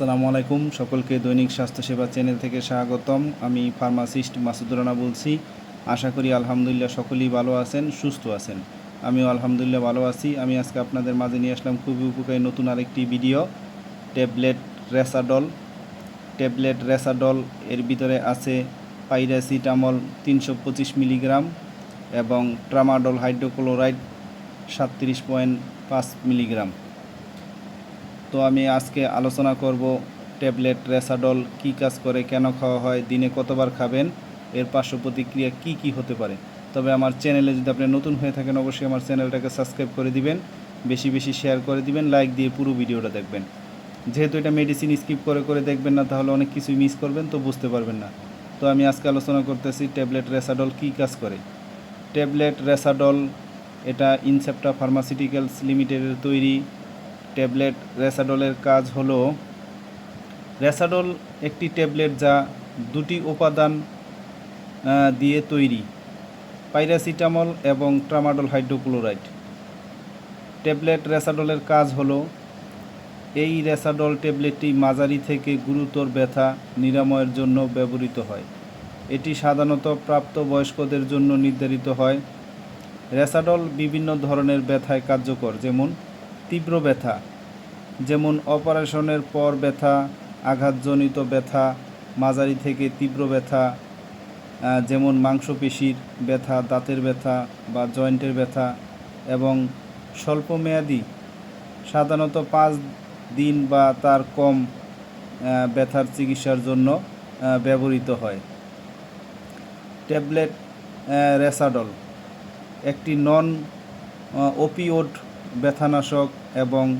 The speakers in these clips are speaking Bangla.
আসসালামু আলাইকুম। সকলকে দৈনিক স্বাস্থ্যসেবা চ্যানেল থেকে স্বাগতম। আমি ফার্মাসিস্ট মাসুদুর রানা বলছি। আশা করি আলহামদুলিল্লাহ সকলেই ভালো আছেন, সুস্থ আছেন। আমিও আলহামদুলিল্লাহ ভালো আছি। আমি আজকে আপনাদের মাঝে নিয়ে আসলাম খুবই উপকারী নতুন আরেকটি video. Tablet Resadol. Tablet Resadol এর ভিতরে আছে পাইরাসিটামল তিনশো পঁচিশ মিলিগ্রাম এবং ট্রামাডল হাইড্রোক্লোরাইড সাতত্রিশ পয়েন্ট পাঁচ মিলিগ্রাম। তো আমি আজকে আলোচনা করব ট্যাবলেট রেসাডল কী কাজ করে, কেন খাওয়া হয়, দিনে কতবার খাবেন, এর পার্শ্ব প্রতিক্রিয়া কী কী হতে পারে। তবে আমার চ্যানেলে যদি আপনি নতুন হয়ে থাকেন, অবশ্যই আমার চ্যানেলটাকে সাবস্ক্রাইব করে দিবেন, বেশি বেশি শেয়ার করে দিবেন, লাইক দিয়ে পুরো ভিডিওটা দেখবেন। যেহেতু এটা মেডিসিন স্কিপ করে করে দেখবেন না, তাহলে অনেক কিছুই মিস করবেন, তো বুঝতে পারবেন না। তো আমি আজকে আলোচনা করতেছি ট্যাবলেট রেসাডল কী কাজ করে। ট্যাবলেট রেসাডল এটা ইনসেপ্টা ফার্মাসিউটিক্যালস লিমিটেডের তৈরি ট্যাবলেট রেসাডলের কাজ হলো, রেসাডল একটি ট্যাবলেট যা দুটি উপাদান দিয়ে তৈরি, পাইরাসিটামল এবং ট্রামাডল হাইড্রোক্লোরাইড। ট্যাবলেট রেসাডলের কাজ হলো, এই রেসাডল ট্যাবলেটটি মাঝারি থেকে গুরুতর ব্যথা, নিরাময়ের জন্য ব্যবহৃত হয়। এটি সাধারণত প্রাপ্তবয়স্কদের জন্য নির্ধারিত হয়। রেসাডল বিভিন্ন ধরনের ব্যথায় কার্যকর, যেমন তীব্র ব্যথা, যেমন অপারেশনের পর ব্যথা, আঘাতজনিত ব্যথা, মাঝারি থেকে তীব্র ব্যথা যেমন মাংসপেশির ব্যথা, দাঁতের ব্যথা বা জয়েন্টের ব্যথা এবং স্বল্পমেয়াদী, সাধারণত পাঁচ দিন বা তার কম ব্যথার চিকিৎসার জন্য ব্যবহৃত হয়। ট্যাবলেট রেসাডল, একটি নন ওপিওড ব্যথানাশক এবং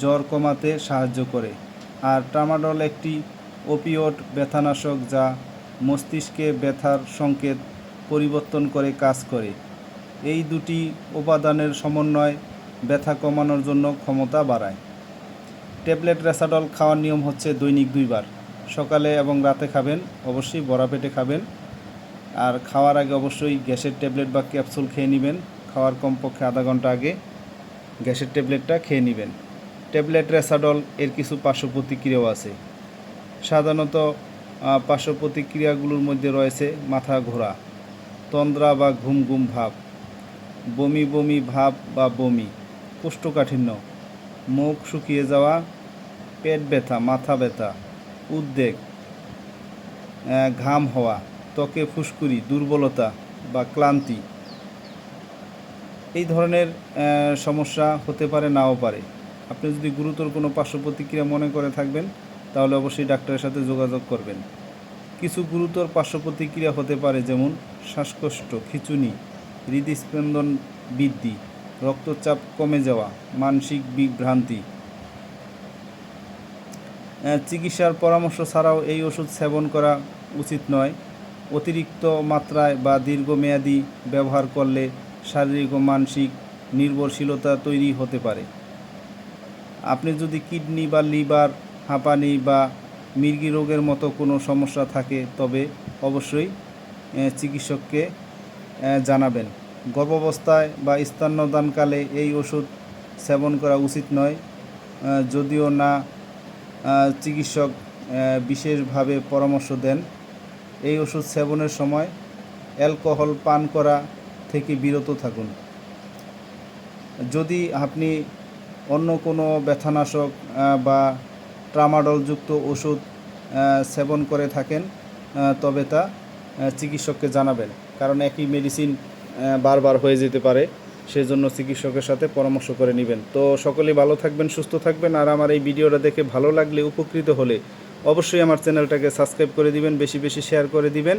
জ্বর কমাতে সাহায্য করে। আর ট্রামাডল একটি ওপিওড ব্যথানাশক যা মস্তিষ্কে ব্যথার সংকেত পরিবর্তন করে কাজ করে। এই দুটি উপাদানের সমন্বয় ব্যথা কমানোর জন্য ক্ষমতা বাড়ায়। ট্যাবলেট রেসাডল খাওয়ার নিয়ম হচ্ছে দৈনিক দুইবার। সকালে এবং রাতে খাবেন, অবশ্যই বড়া পেটে খাবেন। আর খাওয়ার আগে অবশ্যই গ্যাসের ট্যাবলেট বা ক্যাপসুল খেয়ে নেবেন। খাওয়ার কমপক্ষে আধা ঘণ্টা আগে। গ্যাসের ট্যাবলেটটা খেয়ে নেবেন। ট্যাবলেট রেসাডল এর কিছু পার্শ্ব প্রতিক্রিয়াও আছে। সাধারণত পার্শ্ব প্রতিক্রিয়াগুলোর মধ্যে রয়েছে মাথা ঘোরা, তন্দ্রা বা ঘুম ঘুম ভাব, বমি বমি ভাব বা বমি, কোষ্ঠকাঠিন্য, মুখ শুকিয়ে যাওয়া, পেট ব্যথা, মাথা ব্যথা, উদ্বেগ ঘাম হওয়া, ত্বকে ফুসকুড়ি, দুর্বলতা বা ক্লান্তি। এই ধরনের সমস্যা হতে পারে, নাও পারে। আপনি যদি গুরুতর কোনো পার্শ্ব প্রতিক্রিয়া মনে করে থাকবেন, তাহলে অবশ্যই ডাক্তারের সাথে যোগাযোগ করবেন। কিছু গুরুতর পার্শ্ব প্রতিক্রিয়া হতে পারে, যেমন শ্বাসকষ্ট, খিঁচুনি, হৃদস্পন্দন বৃদ্ধি, রক্তচাপ কমে যাওয়া, মানসিক বিভ্রান্তি। চিকিৎসার পরামর্শ ছাড়াও এই ওষুধ সেবন করা উচিত নয়। অতিরিক্ত মাত্রায় বা দীর্ঘমেয়াদী ব্যবহার করলে শারীরিক ও মানসিক নির্ভরশীলতা তৈরি হতে পারে। আপনি যদি কিডনি বা লিভার, হাঁপানি বা মির্গি রোগের মতো কোনো সমস্যা থাকে, তবে অবশ্যই চিকিৎসককে জানাবেন। গর্ভাবস্থায় বা স্তন্যদানকালে এই ওষুধ সেবন করা উচিত নয়। যদিও না চিকিৎসক বিশেষভাবে পরামর্শ দেন। এই ওষুধ সেবনের সময় অ্যালকোহল পান করা থেকে বিরত থাকুন। যদি আপনি অন্য কোনো ব্যথানাশক বা ট্রামাডলযুক্ত ওষুধ সেবন করে থাকেন তবে তা চিকিৎসককে জানাবেন। কারণ একই মেডিসিন বারবার হয়ে যেতে পারে, সেজন্য চিকিৎসকের সাথে পরামর্শ করে নেবেন। তো সকলেই ভালো থাকবেন, সুস্থ থাকবেন, আর আমার এই ভিডিওটা দেখে ভালো লাগলে, উপকৃত হলে অবশ্যই আমার চ্যানেলটাকে সাবস্ক্রাইব করে দিবেন, বেশি বেশি শেয়ার করে দিবেন।